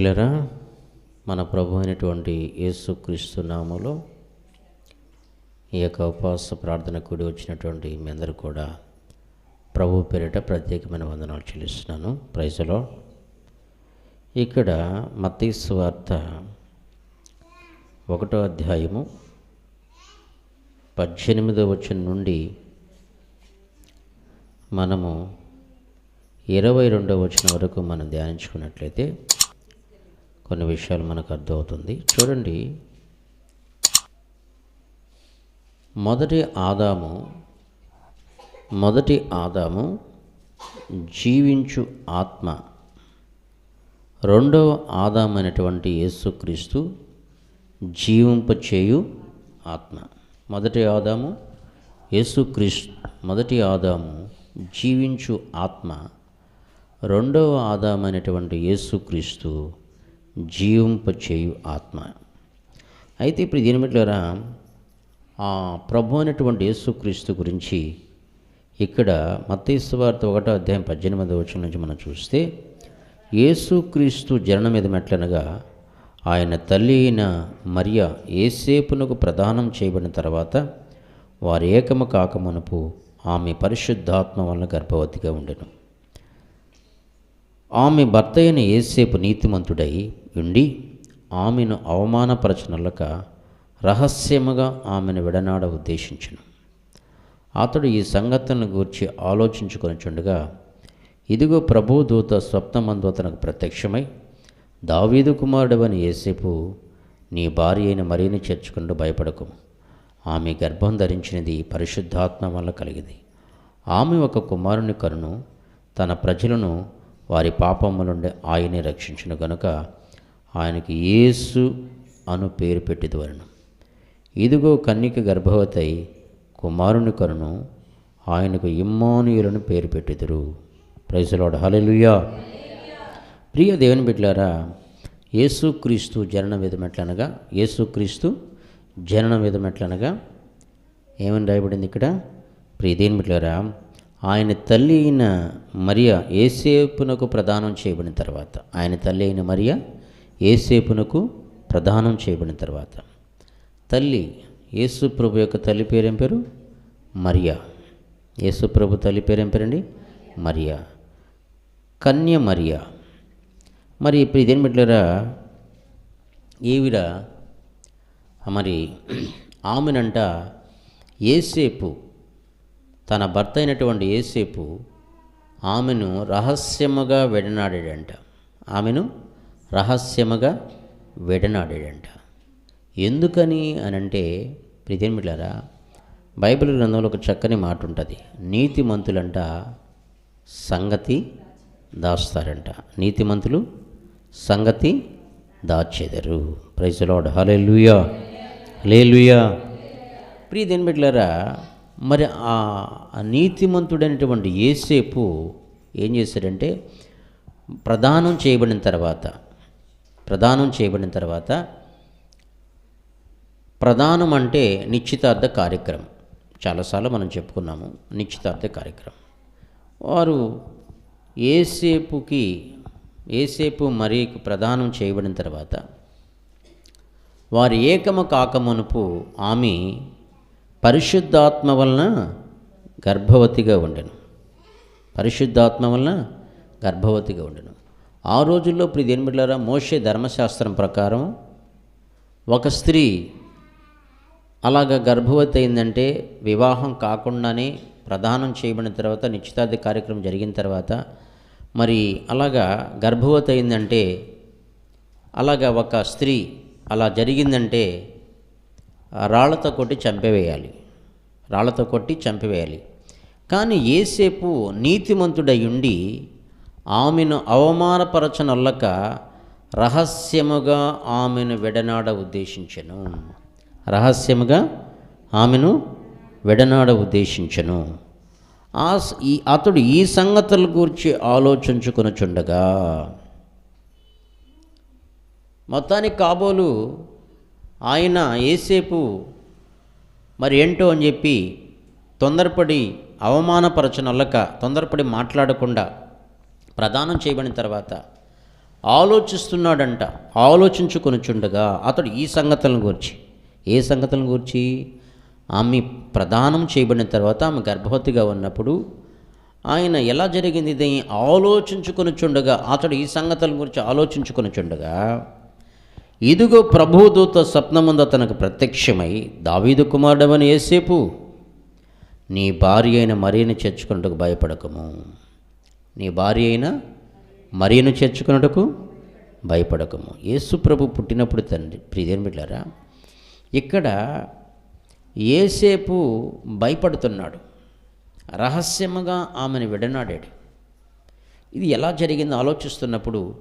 ప్రియులరా మన ప్రభు అయినటువంటి యేసుక్రీస్తు నామలో ఈ యొక్క ఉపవాస ప్రార్థన కూడి వచ్చినటువంటి మీ అందరూ కూడా ప్రభు పేరిట ప్రత్యేకమైన వందనాలు చెల్లిస్తున్నాను. ప్రైజలో ఇక్కడ మతీసు వార్త ఒకటో అధ్యాయము పద్దెనిమిదో వచ్చిన నుండి మనము ఇరవై రెండవ వచనం వరకు మనం ధ్యానించుకున్నట్లయితే కొన్ని విషయాలు మనకు అర్థమవుతుంది. చూడండి. మొదటి ఆదాము మొదటి ఆదాము జీవించు ఆత్మ. రెండవ ఆదాము అయినటువంటి యేసుక్రీస్తు జీవింపచేయు ఆత్మ. మొదటి ఆదాము యేసుక్రీస్తు మొదటి ఆదాము జీవించు ఆత్మ. రెండవ ఆదాము అయినటువంటి యేసుక్రీస్తు జీవింపచేయు ఆత్మ. అయితే ఇప్పుడు దీని బట్టిరా ఆ ప్రభు అనేటువంటి యేసుక్రీస్తు గురించి ఇక్కడ మత్తీసు ఒకటో అధ్యాయం పద్దెనిమిది వచ్చిన నుంచి మనం చూస్తే యేసుక్రీస్తు జననం మీద మెట్లనగా ఆయన తల్లి అయిన మరియ ఏసేపునకు ప్రదానం చేయబడిన తర్వాత వారు ఏకము కాకమునుపు ఆమె పరిశుద్ధాత్మ వలన గర్భవతిగా ఉండెను. ఆమె భర్త అయిన ఏసేపు నీతిమంతుడై ఉండి ఆమెను అవమానపరచనలక రహస్యముగా ఆమెను విడనాడ ఉద్దేశించను. అతడు ఈ సంగతులను గూర్చి ఆలోచించుకొనిచుండగా ఇదిగో ప్రభుదూత స్వప్నమందు అతనికి ప్రత్యక్షమై దావీదు కుమారుడవని ఏసేపు నీ భార్య అయిన మరీని చేర్చుకుంటూ భయపడకు. ఆమె గర్భం ధరించినది పరిశుద్ధాత్మ వల్ల కలిగింది ఆమె ఒక కుమారుని కరును తన ప్రజలను వారి పాపము నుండి ఆయనే రక్షించును గనుక ఆయనకి యేసు అను పేరు పెట్టిదవలను ఇదిగో కన్నిక గర్భవతి కుమారుని కరును ఆయనకు ఇమ్మానుయులను పేరు పెట్టిదురు. ప్రైజలాడు హలెలుయా ప్రియ దేవుని బిడ్డలారా యేసుక్రీస్తు జనన విధమెట్లనగా యేసుక్రీస్తు జనన విధమెట్లనగా ఏమని రాయబడింది ఇక్కడ? ప్రియ దేవుని బిడ్డలారా ఆయన తల్లి అయిన మరియ ఏసేపునకు ప్రదానం చేయబడిన తర్వాత ఆయన తల్లి అయిన మరియ ఏసేపునకు ప్రదానం చేయబడిన తర్వాత తల్లి యేసుప్రభు యొక్క తల్లి పేరేం పేరు? మరియా. యేసుప్రభు తల్లి పేరేం పేరండి? మరియా. కన్య మరియా. మరి ఇప్పుడు ఇదేం పెట్టలేరా? ఈవిడ మరి ఆమెనంట ఏసేపు తన భర్త అయినటువంటి ఏసేపు ఆమెను రహస్యముగా వెడనాడాడంట. ఆమెను రహస్యముగా విడనాడాడంట ఎందుకని అని అంటే ప్రిదేమిట్లారా బైబిల్ గ్రంథంలో ఒక చక్కని మాట ఉంటుంది నీతిమంతులంట సంగతి దాస్తారంట నీతిమంతులు సంగతి దాచెదరు. ప్రైజలాడ్ హలే లూయా హలే లూయా ప్రియ దేని బిడ్డలారా మరి ఆ నీతిమంతుడైనటువంటి ఏసేపు ఏం చేశాడంటే ప్రదానం చేయబడిన తర్వాత ప్రదానం చేయబడిన తర్వాత ప్రధానం అంటే నిశ్చితార్థ కార్యక్రమం. చాలాసార్లు మనం చెప్పుకున్నాము నిశ్చితార్థ కార్యక్రమం. వారు ఏసేపుకి ఏసేపు మరీకు ప్రదానం చేయబడిన తర్వాత వారి ఏకమ కాకమునుపు ఆమె పరిశుద్ధాత్మ వలన గర్భవతిగా ఉండెను. పరిశుద్ధాత్మ వలన గర్భవతిగా ఉండెను. ఆ రోజుల్లో ఇప్పుడు దేనిమిట్లారా మోషే ధర్మశాస్త్రం ప్రకారం ఒక స్త్రీ అలాగ గర్భవతి అయిందంటే వివాహం కాకుండానే ప్రదానం చేయబడిన తర్వాత నిశ్చితార్థ కార్యక్రమం జరిగిన తర్వాత మరి అలాగా గర్భవతి అయిందంటే అలాగా ఒక స్త్రీ అలా జరిగిందంటే రాళ్ళతో కొట్టి చంపివేయాలి. రాళ్ళతో కొట్టి చంపివేయాలి. కానీ ఏసేపు నీతిమంతుడై ఉండి ఆమెను అవమానపరచనొల్లక రహస్యముగా ఆమెను విడనాడ ఉద్దేశించెను. రహస్యముగా ఆమెను విడనాడ ఉద్దేశించను. ఆ ఈ అతడు ఈ సంగతుల గురించి ఆలోచించుకొనుచుండగా మొత్తానికి కాబోలు ఆయన ఏసేపు మరి ఏంటో అని చెప్పి తొందరపడి అవమానపరచనొల్లక తొందరపడి మాట్లాడకుండా ప్రదానం చేయబడిన తర్వాత ఆలోచిస్తున్నాడంట ఆలోచించుకొనుచుండగా అతడు ఈ సంగతులను గురించి. ఏ సంగతులను గురించి? ఆమె ప్రదానం చేయబడిన తర్వాత ఆమె గర్భవతిగా ఉన్నప్పుడు ఆయన ఎలా జరిగింది ఇది ఆలోచించుకొనుచుండగా అతడు ఈ సంగతుల గురించి ఆలోచించుకొనుచుండగా ఇదిగో ప్రభుదూత స్వప్నముందు అతనికి ప్రత్యక్షమై దావీదు కుమారుడమని ఏసేపు నీ భార్య అయిన మరీని చేర్చుకున్నట్టుకు భయపడకము. నీ భార్య అయిన మరియను చేర్చుకున్నటకు భయపడకము. యేసు ప్రభు పుట్టినప్పుడు తండ్రి ప్రియదేని బిడ్డారా ఇక్కడ ఏసేపు భయపడుతున్నాడు. రహస్యముగా ఆమెను విడనాడాడు. ఇది ఎలా జరిగిందో ఆలోచిస్తున్నప్పుడు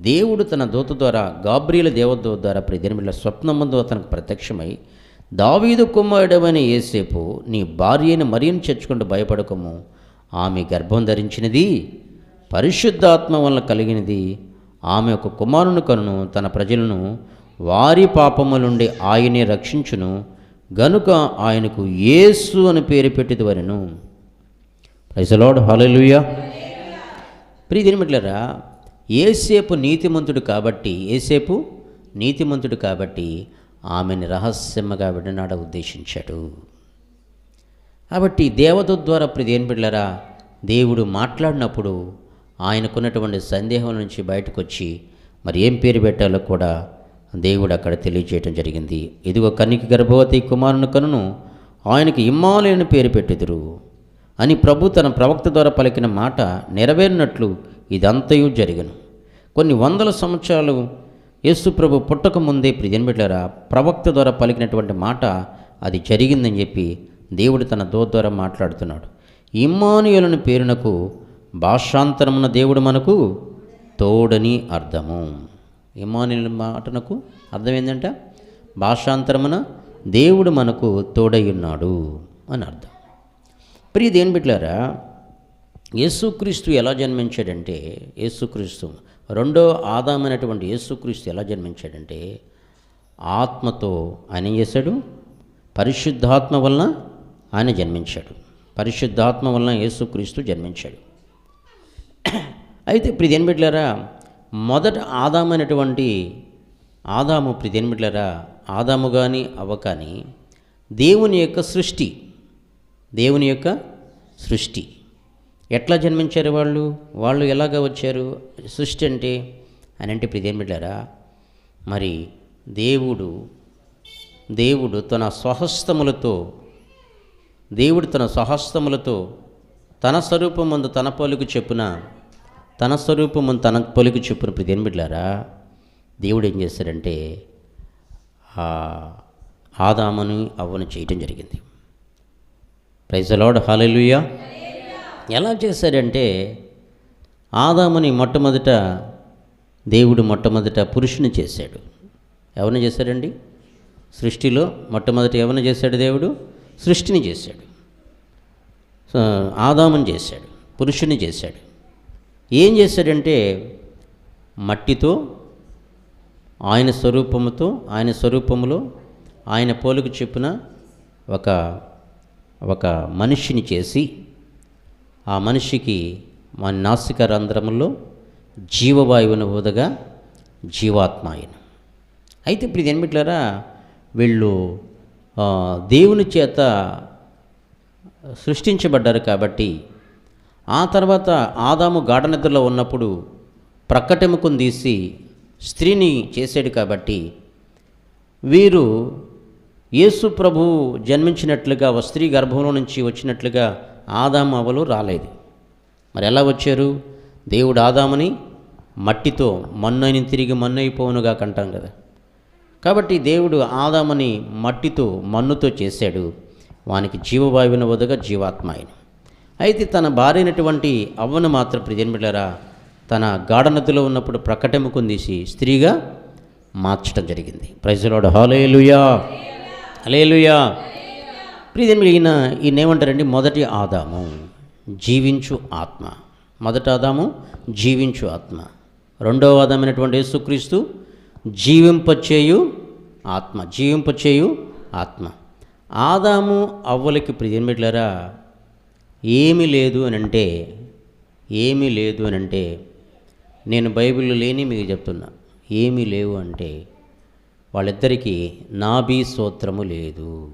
దేవుడు తన దూత ద్వారా గాబ్రియల దేవదూత ద్వారా ప్రియదినమిళ్ళ స్వప్నమందు అతనికి ప్రత్యక్షమై దావీదు కుమారుడమని ఏసేపు నీ భార్యను మరియను చేర్చుకుంటూ భయపడకము. ఆమె గర్భం ధరించినది పరిశుద్ధాత్మ వలన కలిగినది. ఆమె ఒక కుమారుని కనును తన ప్రజలను వారి పాపములుండి ఆయనే రక్షించును గనుక ఆయనకు యేసు అని పేరు పెట్టిదవరెను ప్రైసలాడ్ హల్లెలూయా ప్రియ దినమిట్లరా ఏసేపు నీతిమంతుడు కాబట్టి ఏసేపు నీతిమంతుడు కాబట్టి ఆమెని రహస్యముగా విడనాడ ఉద్దేశించాడు. కాబట్టి దేవదూత ద్వారా ప్రియ బిడ్డలరా? దేవుడు మాట్లాడినప్పుడు ఆయనకున్నటువంటి సందేహం నుంచి బయటకు వచ్చి మరి ఏం పేరు పెట్టాలో కూడా దేవుడు అక్కడ తెలియజేయటం జరిగింది. ఇదిగో కన్నికి గర్భవతి కుమారుని కనును ఆయనకి ఇమ్మాలయని పేరు పెట్టెదురు అని ప్రభు తన ప్రవక్త ద్వారా పలికిన మాట నెరవేరినట్లు ఇదంతయు జరిగను. కొన్ని వందల సంవత్సరాలు యేసు ప్రభు పుట్టక ముందే ప్రియన్బిడ్డారా ప్రవక్త ద్వారా పలికినటువంటి మాట అది జరిగిందని చెప్పి దేవుడు తన దో ద్వారా మాట్లాడుతున్నాడు. ఇమ్మానుయులని పేరునకు భాషాంతరమున దేవుడు మనకు తోడని అర్థము. ఇమ్మానుయుల మాటనకు అర్థం ఏంటంట భాషాంతరమున దేవుడు మనకు తోడై ఉన్నాడు అని అర్థం. ప్రియ దేని బిడ్లారా యేసుక్రీస్తు ఎలా జన్మించాడంటే యేసుక్రీస్తు రెండో ఆదామైనటువంటి యేసుక్రీస్తు ఎలా జన్మించాడంటే ఆత్మతో ఆయన చేశాడు? పరిశుద్ధాత్మ వలన ఆయన జన్మించాడు. పరిశుద్ధాత్మ వలన యేసుక్రీస్తు జన్మించాడు. అయితే ప్రిదేని బిడ్డలారా మొదట ఆదామైనటువంటి ఆదాము ప్రిదేని బిడ్డలారా ఆదాము కానీ అవ్వ కానీ దేవుని యొక్క సృష్టి దేవుని యొక్క సృష్టి. ఎట్లా జన్మించారు వాళ్ళు? వాళ్ళు ఎలాగ వచ్చారు? సృష్టి అంటే? అని అంటే ఇప్పుడు బిడ్డారా మరి దేవుడు దేవుడు తన స్వహస్తములతో దేవుడు తన సహస్తములతో తన స్వరూపమందు తన పలుకు చెప్పున తన స్వరూపమందు తన పలుకు చెప్పున ప్రిదేం బిడ్డారా దేవుడు ఏం చేశాడంటే ఆ అవ్వను చేయటం జరిగింది. ప్రైజలాడ్ లార్డ్ ఎలా చేశాడంటే ఆదాముని మొట్టమొదట దేవుడు మొట్టమొదట పురుషుని చేశాడు. ఎవరిని చేశాడండి? సృష్టిలో మొట్టమొదట ఎవరిని చేశాడు దేవుడు? సృష్టిని చేశాడు. ఆదామని ఆదాముని చేశాడు పురుషుని చేశాడు. ఏం చేశాడంటే మట్టితో ఆయన స్వరూపముతో ఆయన స్వరూపములో ఆయన పోలుకు చెప్పున ఒక ఒక మనిషిని చేసి ఆ మనిషికి మా నాసిక రంధ్రములో జీవవాయువును ఊదగా జీవాత్మ ఆయన అయితే ఇప్పుడు ఇది ఏమిట్లారా వీళ్ళు దేవుని చేత సృష్టించబడ్డారు కాబట్టి ఆ తర్వాత ఆదాము గాఢనిద్రలో ఉన్నప్పుడు ప్రక్కటెముకను తీసి స్త్రీని చేశాడు కాబట్టి వీరు యేసు ప్రభు జన్మించినట్లుగా ఒక స్త్రీ గర్భంలో నుంచి వచ్చినట్లుగా ఆదాము అవలు రాలేదు. మరి ఎలా వచ్చారు? దేవుడు ఆదాముని మట్టితో మన్నని తిరిగి మన్నైపోనుగా కంటాం కదా. కాబట్టి దేవుడు ఆదాముని మట్టితో మన్నుతో చేశాడు. వానికి జీవవాయువున వదగా జీవాత్మ ఆయన. అయితే తన భార్యనటువంటి అవ్వను మాత్రం ప్రజన్మిళ్ళరా తన గాఢనతిలో ఉన్నప్పుడు ప్రకటముకుని తీసి స్త్రీగా మార్చడం జరిగింది. ప్రజలోడు హలేలుయా హలేలుయా ప్రియజన్మిడి ఈయన ఈయన ఏమంటారండి మొదటి ఆదాము జీవించు ఆత్మ. మొదటి ఆదాము జీవించు ఆత్మ. రెండవ ఆదామైనటువంటి యేసుక్రీస్తు జీవింపచేయు ఆత్మ జీవింపచేయు ఆత్మ. ఆదాము అవ్వలకి ప్రియమిట్లరా ఏమీ లేదు అని అంటే ఏమీ లేదు అని అంటే నేను బైబిల్ లేని మీకు చెప్తున్నా ఏమీ లేవు అంటే వాళ్ళిద్దరికీ నాభి సూత్రము లేదు.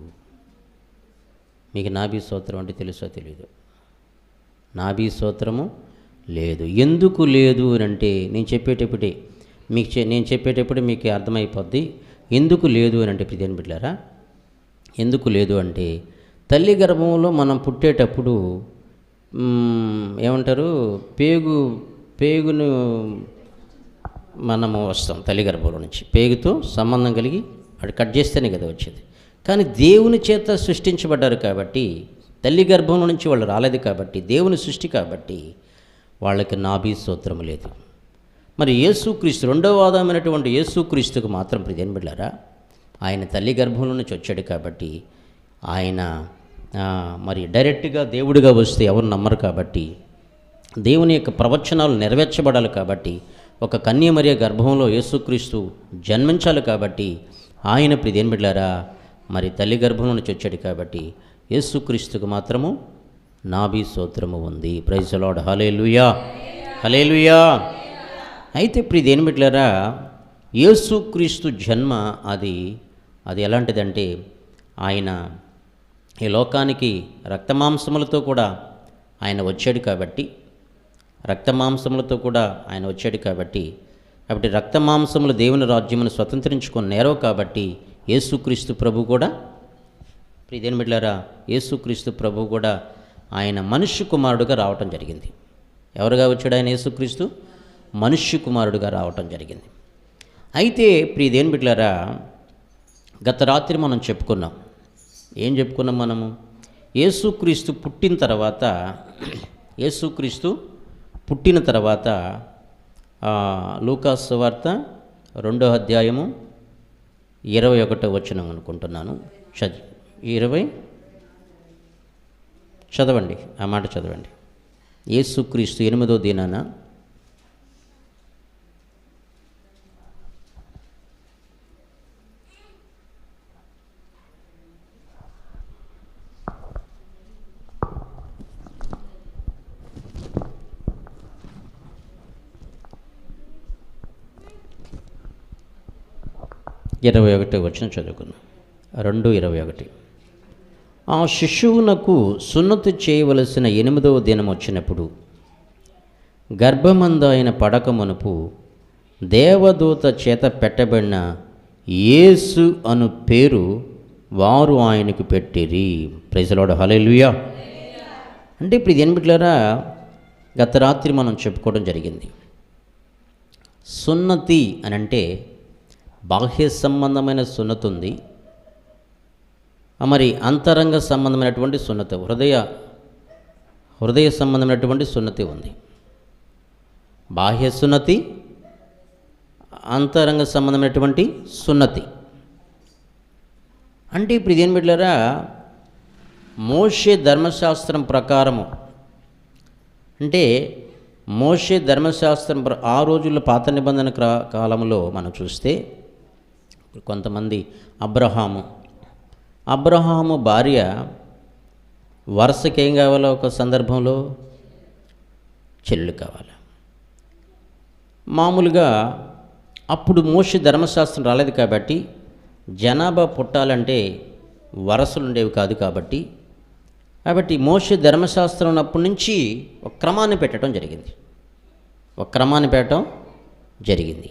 మీకు నాభి సూత్రం అంటే తెలుసో తెలియదు నాభి సూత్రము లేదు. ఎందుకు లేదు అని అంటే నేను చెప్పేటప్పుడే మీకు నేను చెప్పేటప్పుడు మీకు అర్థమైపోద్ది. ఎందుకు లేదు అని అంటే ప్రిదేని బిడ్డారా ఎందుకు లేదు అంటే తల్లి గర్భంలో మనం పుట్టేటప్పుడు ఏమంటారు పేగు పేగును మనము వస్తాం తల్లి గర్భంలో నుంచి. పేగుతో సంబంధం కలిగి అది కట్ చేస్తేనే కదా వచ్చేది. కానీ దేవుని చేత సృష్టించబడ్డారు కాబట్టి తల్లి గర్భంలో నుంచి వాళ్ళు రాలేదు కాబట్టి దేవుని సృష్టి కాబట్టి వాళ్ళకి నాభీ సూత్రం లేదు. మరి యేసుక్రీస్తు రెండవ ఆదామైనటువంటి యేసుక్రీస్తుకు మాత్రం ప్రిదేని బిడ్డారా ఆయన తల్లి గర్భంలో నుంచి వచ్చాడు కాబట్టి ఆయన మరి డైరెక్ట్గా దేవుడిగా వస్తే ఎవరు నమ్మరు కాబట్టి దేవుని యొక్క ప్రవచనాలు నెరవేర్చబడాలి కాబట్టి ఒక కన్యమరియ గర్భంలో యేసుక్రీస్తు జన్మించాలి కాబట్టి ఆయన ప్రిదేని బిడ్డారా మరి తల్లి గర్భంలో నుంచి వచ్చాడు కాబట్టి యేసుక్రీస్తుకు మాత్రము నాభి సూత్రము ఉంది. ప్రైజ్ లాడ్ హలే లుయా హలే లుయా అయితే ప్రిదేని బిడ్డారా యేసుక్రీస్తు జన్మ అది అది ఎలాంటిదంటే ఆయన ఈ లోకానికి రక్తమాంసములతో కూడా ఆయన వచ్చాడు కాబట్టి రక్తమాంసములతో కూడా ఆయన వచ్చాడు కాబట్టి కాబట్టి రక్తమాంసములు దేవుని రాజ్యమును స్వతంత్రించుకొని నేరవు కాబట్టి యేసుక్రీస్తు ప్రభు కూడా ప్రియదేని బిడ్డారా యేసుక్రీస్తు ప్రభు కూడా ఆయన మనుష్య కుమారుడుగా రావటం జరిగింది. ఎవరుగా వచ్చాడు ఆయన యేసుక్రీస్తు? మనుష్య కుమారుడుగా రావటం జరిగింది. అయితే ప్రియదేని బిడ్డారా గత రాత్రి మనం చెప్పుకున్నాం. ఏం చెప్పుకున్నాం మనము? యేసుక్రీస్తు పుట్టిన తర్వాత యేసుక్రీస్తు పుట్టిన తర్వాత లూకాస్ వార్త రెండో అధ్యాయము ఇరవై ఒకటో వచనం అనుకుంటున్నాను. చది ఇరవై చదవండి ఆ మాట చదవండి. యేసుక్రీస్తు ఎనిమిదో దినాన ఇరవై ఒకటి వచ్చిన చదువుకున్నాం రెండు ఇరవై ఒకటి. ఆ శిశువునకు సున్నతి చేయవలసిన ఎనిమిదవ దినం వచ్చినప్పుడు గర్భమంద పడకమునుపు దేవదూత చేత పెట్టబడిన యేసు అను పేరు వారు ఆయనకు పెట్టిరి. ప్రజలోడు హలెలుయా అంటే ఇప్పుడు ఇది ఎనిమిట్లరా గత రాత్రి మనం చెప్పుకోవడం జరిగింది. సున్నతి అని అంటే బాహ్య సంబంధమైన సున్నతి ఉంది. మరి అంతరంగ సంబంధమైనటువంటి సున్నతి హృదయ హృదయ సంబంధమైనటువంటి సున్నతి ఉంది. బాహ్య సున్నతి అంతరంగ సంబంధమైనటువంటి సున్నతి. అంటే ఇప్పుడు ఇదేం బిడ్డారా మోషే ధర్మశాస్త్రం ప్రకారము. అంటే మోషే ధర్మశాస్త్రం ప్ర- ఆ రోజుల్లో పాత నిబంధన కాలంలో మనం చూస్తే కొంతమంది అబ్రహాము. అబ్రహాము భార్య వరుసకి ఏం కావాలో ఒక సందర్భంలో చెల్లు కావాలి. మామూలుగా అప్పుడు మోషి ధర్మశాస్త్రం రాలేదు కాబట్టి జనాభా పుట్టాలంటే వరసలు ఉండేవి కాదు కాబట్టి కాబట్టి మోషి ధర్మశాస్త్రం ఉన్నప్పటి నుంచి ఒక క్రమాన్ని పెట్టడం జరిగింది. ఒక క్రమాన్ని పెట్టడం జరిగింది.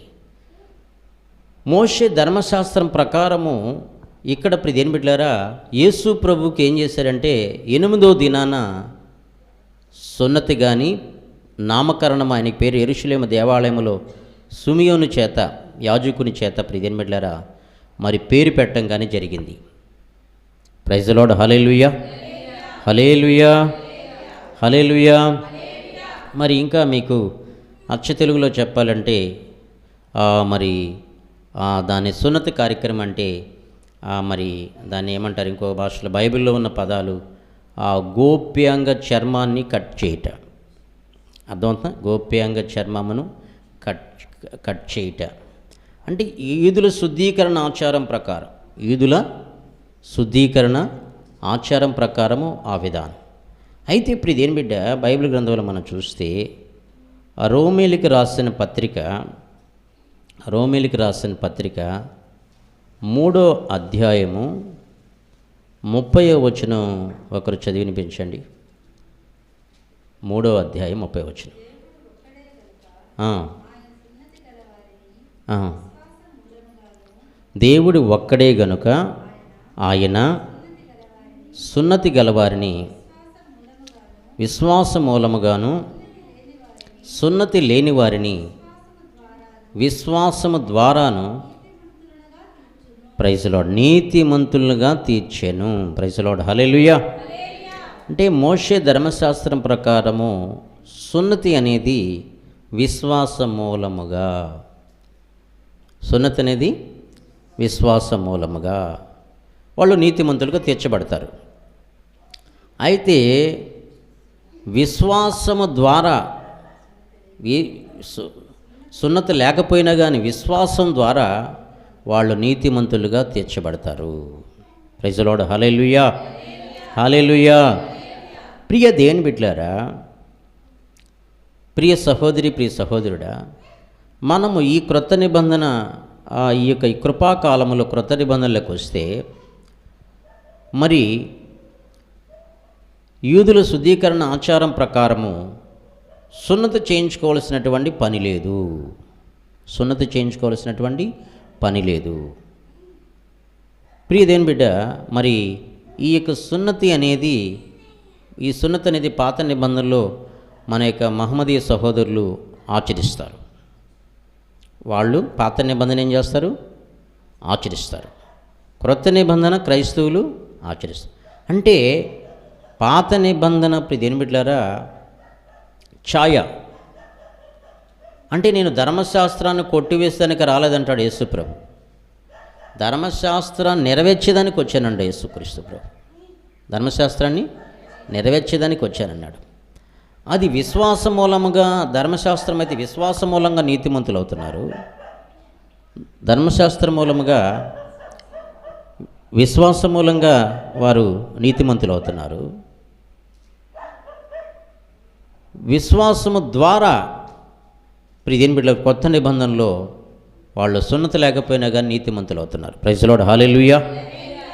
మోషే ధర్మశాస్త్రం ప్రకారము ఇక్కడ దేని బిడ్డారా యేసు ప్రభుకి ఏం చేశారంటే ఎనిమిదో దినాన సున్నతి కానీ నామకరణం ఆయన పేరు ఎరుషులేమ దేవాలయంలో సుమియోను చేత యాజకుని చేత ప్రిదేని బిడ్డారా మరి పేరు పెట్టడం కానీ జరిగింది. ప్రైజలోడ్ హలేలుయా హలేలుయా హలేలుయా మరి ఇంకా మీకు అచ్చ తెలుగులో చెప్పాలంటే మరి దాని సున్నతి కార్యక్రమం అంటే మరి దాన్ని ఏమంటారు ఇంకో భాషలో బైబిల్లో ఉన్న పదాలు ఆ గోప్యాంగ చర్మాన్ని కట్ చేయట. అర్థమవుతుందా? గోప్యాంగ చర్మమును కట్ కట్ చేయట. అంటే ఈదుల శుద్ధీకరణ ఆచారం ప్రకారం ఈదుల శుద్ధీకరణ ఆచారం ప్రకారము ఆ విధానం. అయితే ఇప్పుడు ఇదేం బిడ్డ బైబిల్ గ్రంథంలో మనం చూస్తే రోమేలికి రాసిన పత్రిక రోమిలికి రాసిన పత్రిక మూడో అధ్యాయము ముప్పై వచనం ఒకరు చదివి వినిపించండి మూడో అధ్యాయం ముప్పై వచనం. దేవుడు ఒక్కడే గనుక ఆయన సున్నతి గలవారిని విశ్వాస మూలముగాను సున్నతి లేని వారిని విశ్వాసము ద్వారాను ప్రైజలాడ్ నీతిమంతులుగా తీర్చాను. ప్రైజలాడ్ హలెలుయా అంటే మోషే ధర్మశాస్త్రం ప్రకారము సున్నతి అనేది విశ్వాస మూలముగా. సున్నతి అనేది విశ్వాస మూలముగా. వాళ్ళు నీతిమంతులుగా తీర్చబడతారు. అయితే విశ్వాసము ద్వారా సు- సున్నతి లేకపోయినా కానీ విశ్వాసం ద్వారా వాళ్ళు నీతిమంతులుగా తీర్చబడతారు. ప్రజలోడ హలేలుయా హలేలుయా ప్రియ దేని బిడ్లారా ప్రియ సహోదరి ప్రియ సహోదరుడా మనము ఈ క్రొత్త నిబంధన ఈ యొక్క ఈ కృపాకాలంలో క్రొత్త నిబంధనలకు వస్తే మరి యూదుల శుద్ధీకరణ ఆచారం ప్రకారము సున్నత చేయించుకోవాల్సినటువంటి పని లేదు. సున్నత చేయించుకోవాల్సినటువంటి పని లేదు. ప్రియదేని బిడ్డ మరి ఈ యొక్క సున్నతి అనేది ఈ సున్నతి అనేది పాత నిబంధనలో మన యొక్క మహమ్మదీయ సహోదరులు ఆచరిస్తారు. వాళ్ళు పాత నిబంధన ఏం చేస్తారు? ఆచరిస్తారు. క్రొత్త నిబంధన క్రైస్తవులు ఆచరిస్తారు. అంటే పాత నిబంధన దేని బిడ్డారా ఛాయ. అంటే నేను ధర్మశాస్త్రాన్ని కొట్టివేస్తానికి రాలేదంటాడు యేసుప్రభు. ధర్మశాస్త్రాన్ని నెరవేర్చేదానికి వచ్చానండి యేసుక్రీస్తు ప్రభు. ధర్మశాస్త్రాన్ని నెరవేర్చేదానికి వచ్చానన్నాడు. అది విశ్వాస మూలముగా ధర్మశాస్త్రం అయితే విశ్వాస మూలంగా నీతిమంతులు అవుతున్నారు. ధర్మశాస్త్ర మూలముగా విశ్వాస మూలంగా వారు నీతిమంతులు అవుతున్నారు. విశ్వాసము ద్వారా ప్రిదిన్ బిడ్డ కొత్త నిబంధనలో వాళ్ళు సున్నత లేకపోయినా కానీ నీతిమంతులు అవుతున్నారు. ప్రజలోడు హలేలుయా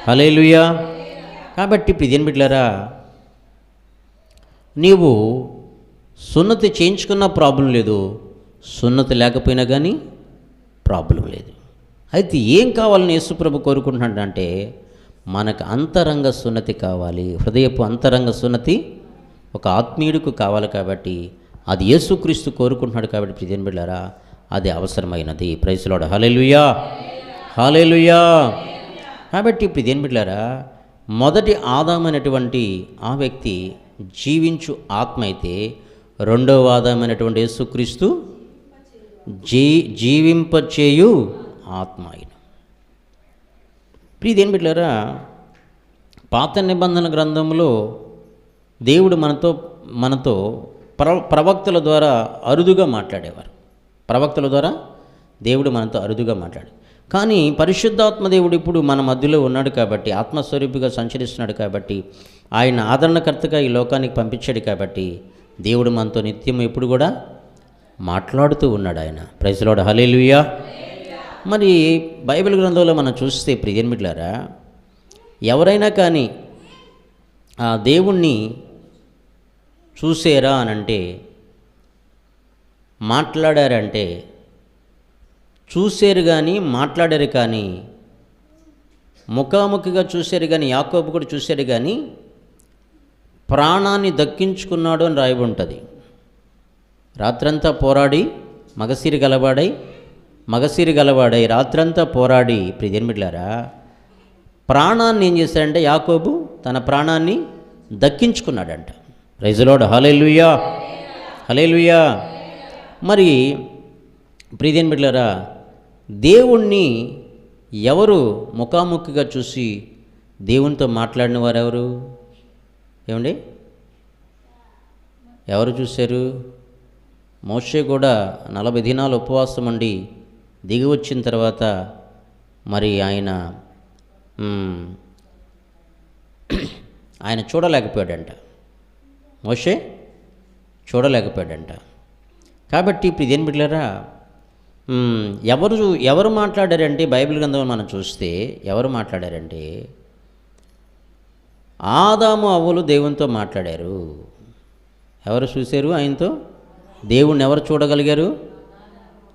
హలేలుయా కాబట్టి ప్రిదిన్ బిడ్డలారా నీవు సున్నతి చేయించుకున్న ప్రాబ్లం లేదు సున్నతి లేకపోయినా కానీ ప్రాబ్లం లేదు. అయితే ఏం కావాలని యేసుప్రభు కోరుకుంటున్నాడంటే మనకు అంతరంగ సున్నతి కావాలి హృదయపు అంతరంగ సున్నతి ఒక ఆత్మీయుడికి కావాలి కాబట్టి అది యేసుక్రీస్తు కోరుకుంటున్నాడు కాబట్టి ప్రిజన్ బిళ్ళారా అది అవసరమైనది. ప్రైస్లోడ హాలేలుయా హాలేలుయా కాబట్టి ప్రిజన్ బిళ్ళారా మొదటి ఆదామైనటువంటి ఆ వ్యక్తి జీవించు ఆత్మ అయితే రెండవ ఆదామైనటువంటి యేసుక్రీస్తు జీ జీవింపచేయు ఆత్మ ఆయన ప్రియదేని బిడ్డారా పాత నిబంధన గ్రంథంలో దేవుడు మనతో మనతో ప్ర ప్రవక్తల ద్వారా అరుదుగా మాట్లాడేవారు. ప్రవక్తల ద్వారా దేవుడు మనతో అరుదుగా మాట్లాడు కానీ పరిశుద్ధాత్మ దేవుడు ఇప్పుడు మన మధ్యలో ఉన్నాడు కాబట్టి ఆత్మస్వరూపిగా సంచరిస్తున్నాడు కాబట్టి ఆయన ఆదరణకర్తగా ఈ లోకానికి పంపించాడు కాబట్టి దేవుడు మనతో నిత్యం ఎప్పుడు కూడా మాట్లాడుతూ ఉన్నాడు ఆయన. ప్రైజ్లోడ్ హలేలుయా మరి బైబిల్ గ్రంథంలో మనం చూస్తే ప్రియన్మిట్లారా ఎవరైనా కానీ ఆ దేవుణ్ణి చూసారా అని అంటే మాట్లాడారంటే చూశారు కానీ మాట్లాడారు కానీ ముఖాముఖిగా చూశారు కానీ యాకోబు కూడా చూశారు కానీ ప్రాణాన్ని దక్కించుకున్నాడు అని రాయబడి ఉంటుంది. రాత్రంతా పోరాడి మగసిరి గలవాడై మగసిరి గలవాడై రాత్రంతా పోరాడి ప్రియమిట్లారా ప్రాణాన్ని ఏం చేశాడంటే యాకోబు తన ప్రాణాన్ని దక్కించుకున్నాడంట. రైజులోడ్ హలేలుయ్యా హలేలుయ్యా మరి ప్రీతిని బిడ్డలారా దేవుణ్ణి ఎవరు ముఖాముఖిగా చూసి దేవునితో మాట్లాడిన వారు ఎవరు? ఏమండి? ఎవరు చూశారు? మోషే కూడా నలభై దినాలు ఉపవాసం ఉండి దిగి వచ్చిన తర్వాత మరి ఆయన ఆయన చూడలేకపోయాడంట. మోషే చూడలేకపోయాడంట. కాబట్టి ఇప్పుడు ఇదేం బిడ్డలారా? ఎవరు ఎవరు మాట్లాడారంటే బైబిల్ గ్రంథం మనం చూస్తే ఎవరు మాట్లాడారంటే ఆదాము అవ్వలు దేవునితో మాట్లాడారు. ఎవరు చూశారు ఆయనతో? దేవుణ్ణి ఎవరు చూడగలిగారు?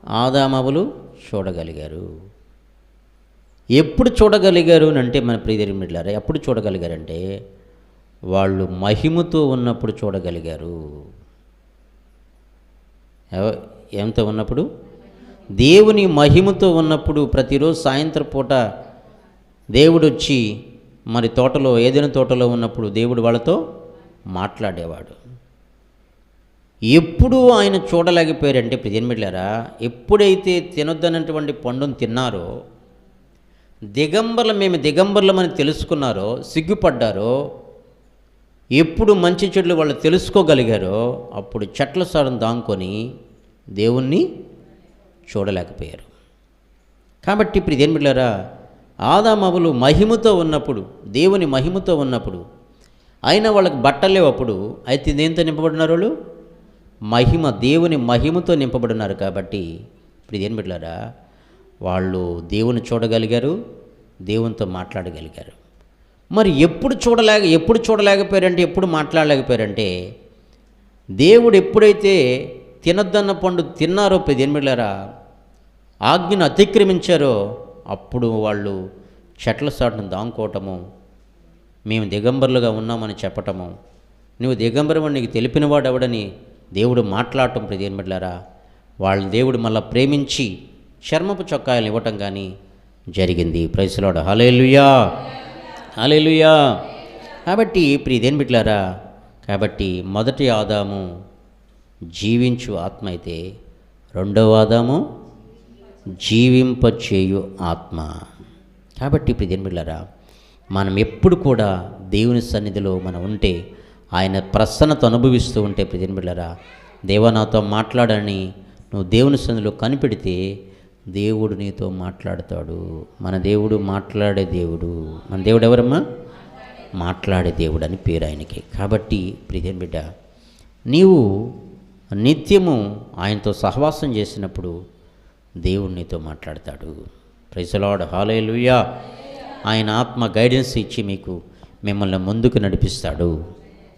ఆదామవులు చూడగలిగారు. ఎప్పుడు చూడగలిగారు అని అంటే మన ప్రియదరి మిడ్లారా ఎప్పుడు చూడగలిగారంటే వాళ్ళు మహిమతో ఉన్నప్పుడు చూడగలిగారు. ఎవ- ఎంతో ఉన్నప్పుడు? దేవుని మహిమతో ఉన్నప్పుడు ప్రతిరోజు సాయంత్రం పూట దేవుడు వచ్చి మరి తోటలో ఏదైనా తోటలో ఉన్నప్పుడు దేవుడు వాళ్ళతో మాట్లాడేవాడు. ఎప్పుడు ఆయన చూడలేకపోయారంటే ప్రజన్మిళ్ళారా ఎప్పుడైతే తినొద్దనటువంటి పండును తిన్నారో దిగంబర్లు మేము దిగంబర్లమని తెలుసుకున్నారో సిగ్గుపడ్డారో ఎప్పుడు మంచి చెడులు వాళ్ళు తెలుసుకోగలిగారో అప్పుడు చెట్ల సారం దాంకొని దేవుణ్ణి చూడలేకపోయారు. కాబట్టి ఇప్పుడు ఇదేం బిడ్డారా? ఆదామవులు మహిమతో ఉన్నప్పుడు దేవుని మహిమతో ఉన్నప్పుడు అయినా వాళ్ళకి బట్టలేవు అప్పుడు అయితే దేంతో నింపబడినారు వాళ్ళు? మహిమ దేవుని మహిమతో నింపబడినారు కాబట్టి ఇప్పుడు ఇదేం బిడ్డారా? వాళ్ళు దేవుని చూడగలిగారు దేవునితో మాట్లాడగలిగారు. మరి ఎప్పుడు చూడలేక ఎప్పుడు చూడలేకపోయారంటే ఎప్పుడు మాట్లాడలేకపోయారంటే దేవుడు ఎప్పుడైతే తినద్దన్న పండు తిన్నారో పెదిమిళ్ళారా ఆజ్ఞను అతిక్రమించారో అప్పుడు వాళ్ళు చెట్ల సాటును దాంకోవటము మేము దిగంబరులుగా ఉన్నామని చెప్పటము. నువ్వు దిగంబరమని నీకు తెలిపినవాడు ఎవడని దేవుడు మాట్లాడటం ప్రదేమిళ్ళారా వాళ్ళ దేవుడు మళ్ళీ ప్రేమించి చర్మపు చొక్కాయలు ఇవ్వటం కానీ జరిగింది. ప్రైసులాడు హలేలుయా హలేలుయా కాబట్టి ప్రియదేని బిడ్లారా కాబట్టి మొదటి ఆదాము జీవించు ఆత్మ అయితే రెండవ ఆదాము జీవింపచేయు ఆత్మ. కాబట్టి ఇప్పుడు బిట్లారా మనం ఎప్పుడు కూడా దేవుని సన్నిధిలో మనం ఉంటే ఆయన ప్రసన్నత అనుభవిస్తూ ఉంటే ప్రజన్ బిళ్ళరా దేవ నాతో మాట్లాడని నువ్వు దేవుని సన్నిధిలో కనిపెడితే దేవుడు నీతో మాట్లాడతాడు. మన దేవుడు మాట్లాడే దేవుడు. మన దేవుడు ఎవరమ్మా? మాట్లాడే దేవుడు అని పేరు ఆయనకి. కాబట్టి ప్రియన్ బిడ్డ నీవు నిత్యము ఆయనతో సహవాసం చేసినప్పుడు దేవుడు నీతో మాట్లాడతాడు. ప్రైసలాడ్ హాలేలుయా ఆయన ఆత్మ గైడెన్స్ ఇచ్చి మీకు మిమ్మల్ని ముందుకు నడిపిస్తాడు.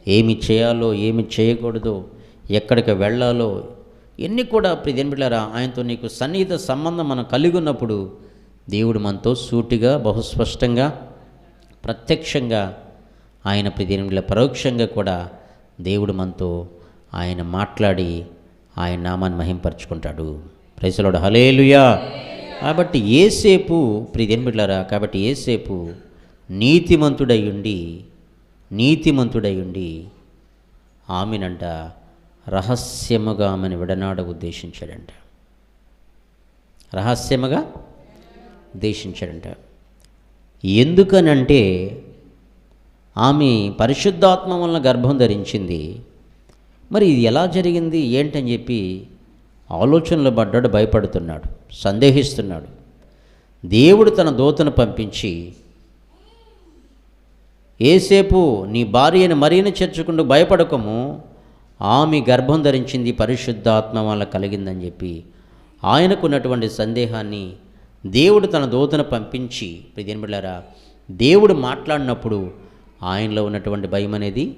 ఏమి చేయాలో ఏమి చేయకూడదో ఎక్కడికి వెళ్ళాలో ఎన్ని కూడా ప్రియన్బిళ్ళారా ఆయనతో నీకు సన్నిహిత సంబంధం మనం కలిగి ఉన్నప్పుడు దేవుడు మనతో సూటిగా బహుస్పష్టంగా ప్రత్యక్షంగా ఆయన ప్రతినిధుల పరోక్షంగా కూడా దేవుడు మనతో ఆయన మాట్లాడి ఆయన నామాన్ని మహింపరుచుకుంటాడు. ప్రైసలోడు హలేలుయా కాబట్టి ఏసేపు ప్రియన్బిడ్లారా కాబట్టి ఏసేపు నీతిమంతుడై ఉండి నీతిమంతుడై ఉండి ఆమెనంట రహస్యముగా ఆమెను విడనాడ ఉద్దేశించాడంట. రహస్యముగా ఉద్దేశించాడంట. ఎందుకనంటే ఆమె పరిశుద్ధాత్మ వలన గర్భం ధరించింది. మరి ఇది ఎలా జరిగింది? ఏంటని చెప్పి ఆలోచనలు పడ్డాడు భయపడుతున్నాడు సందేహిస్తున్నాడు. దేవుడు తన దూతను పంపించి ఏసేపు నీ భార్యను మరీని చేర్చుకుంటూ భయపడకము. ఆమె గర్భం ధరించింది పరిశుద్ధాత్మ వల్ల కలిగిందని చెప్పి ఆయనకున్నటువంటి సందేహాన్ని దేవుడు తన దూతను పంపించి ప్రియన్బిళ్ళారా దేవుడు మాట్లాడినప్పుడు ఆయనలో ఉన్నటువంటి భయం అనేది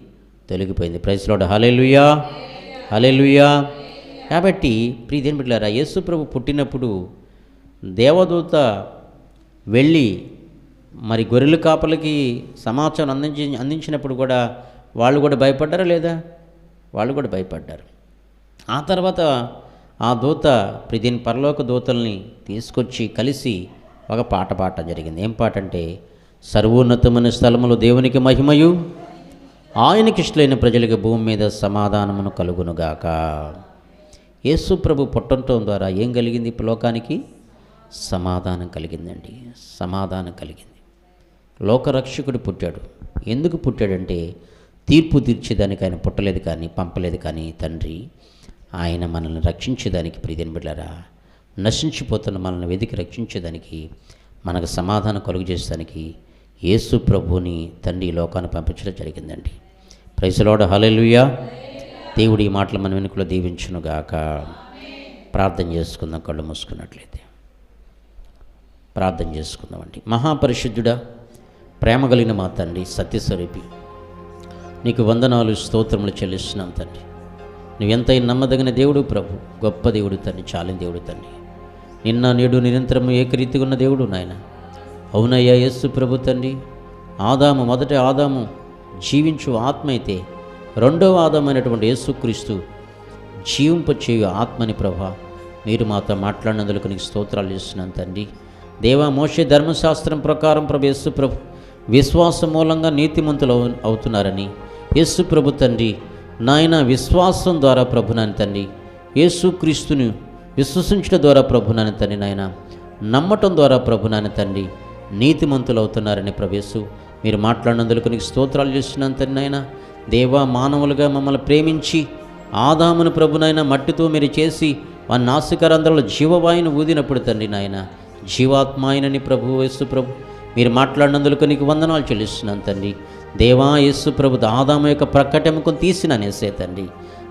తొలగిపోయింది. ప్రైస్లోడ్ హలెలుయా హలెలుయా కాబట్టి ప్రియదేని బిడ్డారా యేసు ప్రభు పుట్టినప్పుడు దేవదూత వెళ్ళి మరి గొర్రెల కాపలకి సమాచారం అందించి అందించినప్పుడు కూడా వాళ్ళు కూడా భయపడ్డారా లేదా? వాళ్ళు కూడా భయపడ్డారు. ఆ తర్వాత ఆ దూత ప్రతిని పరలోక దూతల్ని తీసుకొచ్చి కలిసి ఒక పాట పాడటం జరిగింది. ఏం పాట అంటే సర్వోన్నతమైన స్థలములు దేవునికి మహిమయు ఆయనకి ఇష్టలైన ప్రజలకు భూమి మీద సమాధానమును కలుగునుగాక. యేసు ప్రభు పుట్టడం ద్వారా ఏం కలిగింది ఇప్పుడు లోకానికి? సమాధానం కలిగిందండి. సమాధానం కలిగింది. లోకరక్షకుడు పుట్టాడు. ఎందుకు పుట్టాడంటే తీర్పు తీర్చేదానికి ఆయన పుట్టలేదు కానీ పంపలేదు కానీ తండ్రి ఆయన మనల్ని రక్షించేదానికి ప్రీతిని బిడ్డరా నశించిపోతున్న మనల్ని వెతికి రక్షించేదానికి మనకు సమాధానం కలుగు చేసేదానికి యేసు ప్రభుని తండ్రి లోకాన్ని పంపించడం జరిగిందండి. ప్రైసలోడ హలెలుయా దేవుడి ఈ మాటలు మన వెనుకలో దీవించునుగాక ప్రార్థన చేసుకుందాం కళ్ళు మూసుకున్నట్లయితే. ప్రార్థన చేసుకుందామండి. మహాపరిశుద్ధుడా ప్రేమ కలిగిన మా తండ్రి సత్యస్వరూపి నీకు వందనాలు స్తోత్రములు చెల్లిస్తున్నాం తండ్రి. నువ్వెంత నమ్మదగిన దేవుడు ప్రభు గొప్ప దేవుడు తండ్రి చాలిన దేవుడు తండ్రి. నిన్న నేడు నిరంతరం ఏకరీతిగా ఉన్న దేవుడు నాయన. అవునయ్యా యేసు ప్రభు తండ్రి ఆదాము మొదటి ఆదాము జీవించు ఆత్మ అయితే రెండవ ఆదామైనటువంటి యేసుక్రీస్తు జీవింపచేయు ఆత్మని ప్రభా మీరు మాతో మాట్లాడినందుకు నీకు స్తోత్రాలు చేస్తున్నాను తండ్రి. దేవా మోషే ధర్మశాస్త్రం ప్రకారం ప్రభు యేసు ప్రభు విశ్వాసం మూలంగా నీతిమంతులు అవు- అవుతున్నారని యేసు ప్రభు తండ్రి నాయన విశ్వాసం ద్వారా ప్రభునాని తండ్రి యేసు క్రీస్తుని విశ్వసించడం ద్వారా ప్రభునాని తండ్రి నాయన నమ్మటం ద్వారా ప్రభునాని తండ్రి నీతిమంతులు అవుతున్నారని ప్రభేసు మీరు మాట్లాడినందుకు నీకు స్తోత్రాలు చేస్తున్నాను తండ్రి నాయన. దేవా మానవులుగా మమ్మల్ని ప్రేమించి ఆదామును ప్రభునైనా మట్టితో మీరు చేసి వారి నాసికరంధ్రలో జీవవాయును ఊదినప్పుడు తండ్రి నాయన జీవాత్మాయనని ప్రభు వేస్తు ప్రభు. మీరు మాట్లాడినందుకు నీకు వందనాలు చెల్లిస్తున్నాను తండ్రి. దేవా యేసు ప్రభు ఆదాము యొక్క ప్రకటముకుని తీసిన నేసే తండ్రి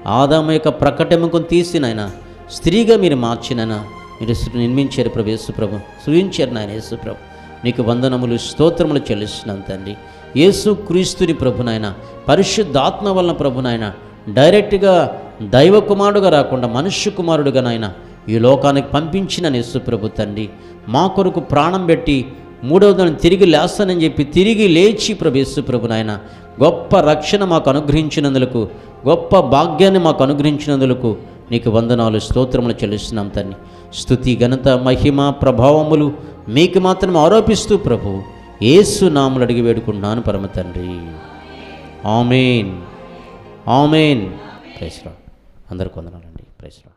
ఆదాము యొక్క ప్రకటెముకను తీసినైనా స్త్రీగా మీరు మార్చినైనా? మీరు నిర్మించారు ప్రభు యేసుప్రభు సృజించారు నాయన యేసు ప్రభు. నీకు వందనములు స్తోత్రములు చెల్లిస్తున్నాను తండ్రి. యేసు క్రీస్తుని ప్రభునాయన పరిశుద్ధాత్మ వలన ప్రభునాయన డైరెక్ట్గా దైవ కుమారుడుగా రాకుండా మనుష్య కుమారుడుగా నాయన ఈ లోకానికి పంపించిన యేసు ప్రభు తండ్రి. మా కొరకు ప్రాణం పెట్టి మూడవ తిరిగి లేస్తానని చెప్పి తిరిగి లేచి ప్రభేసు ప్రభు నాయన గొప్ప రక్షణ మాకు అనుగ్రహించినందులకు గొప్ప భాగ్యాన్ని మాకు అనుగ్రహించినందులకు నీకు వందనాలు స్తోత్రములు చెల్లిస్తున్నాం తన్ని. స్థుతి ఘనత మహిమ ప్రభావములు మీకు మాత్రం ఆరోపిస్తూ ప్రభు ఏసు నాములు అడిగి వేడుకుంటున్నాను పరమ తండ్రి. ఆమెన్. ఆమెన్. ప్రైస్రా అందరికి వందనాలండి. ప్రైస్రా